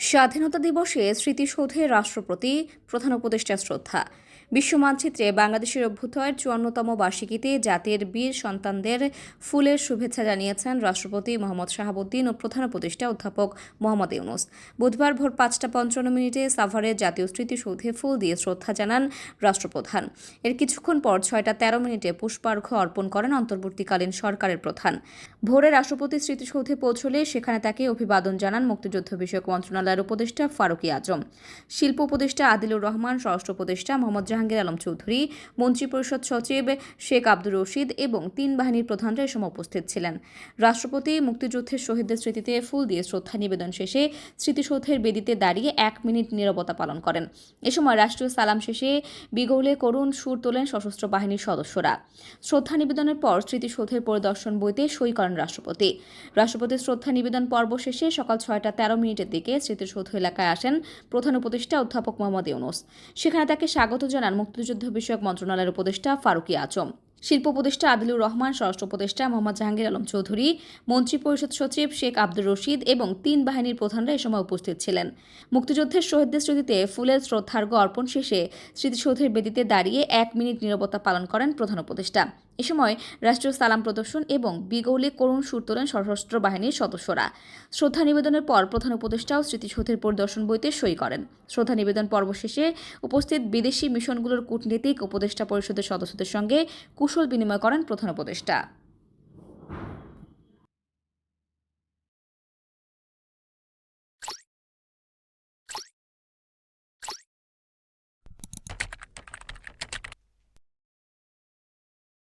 স্বাধীনতা দিবসে স্মৃতিসৌধে রাষ্ট্রপতি, প্রধান উপদেষ্টা শ্রদ্ধা। বিশ্ব মানচিত্রে বাংলাদেশের অভ্যুদয়ের চুয়ান্নতম বার্ষিকীতে জাতির বীর সন্তানদের ফুলের শুভেচ্ছা জানিয়েছেন রাষ্ট্রপতি মোহাম্মদ শাহাবুদ্দিন ও প্রধান উপদেষ্টা অধ্যাপক মোহাম্মদ ইউনুস। বুধবার ভোর পাঁচটা পঞ্চান্ন মিনিটে সাভারের জাতীয় স্মৃতিসৌধে ফুল দিয়ে শ্রদ্ধা জানান রাষ্ট্রপ্রধান। এর কিছুক্ষণ পর ছয়টা তেরো মিনিটে পুষ্পার্ঘ্য অর্পণ করেন অন্তর্বর্তীকালীন সরকারের প্রধান। ভোরে রাষ্ট্রপতি স্মৃতিসৌধে পৌঁছলে সেখানে তাকে অভিবাদন জানান মুক্তিযুদ্ধ বিষয়ক মন্ত্রণালয়ের উপদেষ্টা ফারুকি আজম। শিল্প উপদেষ্টা আদিলুর রহমান, স্বরাষ্ট্র উপদেষ্টা মোহাম্মদ জাহাঙ্গীর আলম চৌধুরী মন্ত্রিপরিষদ সচিব শেখ আব্দুর রশিদ এবং তিন বাহিনীর প্রধানরা এ উপস্থিত ছিলেন। রাষ্ট্রপতি মুক্তিযুদ্ধের শহীদদের স্মৃতিতে ফুল দিয়ে শ্রদ্ধা নিবেদন শেষে স্মৃতিসৌধের বেদিতে দাঁড়িয়ে এক মিনিট নিরবতা পালন করেন। এ সময় রাষ্ট্রীয় সালাম শেষে বিগৌলে করুণ সুর তোলেন সশস্ত্র বাহিনীর সদস্যরা। শ্রদ্ধা নিবেদনের পর স্মৃতিসৌধের পরিদর্শন বইতে সই করেন রাষ্ট্রপতি। রাষ্ট্রপতির শ্রদ্ধা নিবেদন পর্ব শেষে সকাল ছয়টা তেরো মিনিটের দিকে স্মৃতিসৌধ এলাকায় আসেন প্রধান উপদেষ্টা অধ্যাপক মোহাম্মদ ইউনুস। সেখানে তাকে স্বাগত জানান মুক্তিযুদ্ধ বিষয়ক মন্ত্রণালয়ের উপদেষ্টা ফারুকি আজম শিল্প উপদেষ্টা আদিলুর রহমান, স্বরাষ্ট্র উপদেষ্টা মোহাম্মদ জাহাঙ্গীর আলম চৌধুরী মন্ত্রিপরিষদ সচিব শেখ আব্দুর রশিদ এবং তিন বাহিনীর প্রধানরা এ সময় উপস্থিত ছিলেন। মুক্তিযুদ্ধের শহীদদের স্মৃতিতে ফুলের শ্রদ্ধার্ঘ্য অর্পণ শেষে স্মৃতিসৌধের বেদিতে দাঁড়িয়ে এক মিনিট নীরবতা পালন করেন প্রধান উপদেষ্টা। এ সময় রাষ্ট্রীয় সালাম প্রদর্শন এবং বিগৌলে করুণ সুর তোলেন সশস্ত্র বাহিনীর সদস্যরা। শ্রদ্ধা নিবেদনের পর প্রধান উপদেষ্টাও স্মৃতিসৌধের পরিদর্শন বইতে সই করেন। শ্রদ্ধা নিবেদন পর্ব শেষে উপস্থিত বিদেশি মিশনগুলোর কূটনীতিক, উপদেষ্টা পরিষদের সদস্যদের সঙ্গে কুশল বিনিময় করেন প্রধান উপদেষ্টা।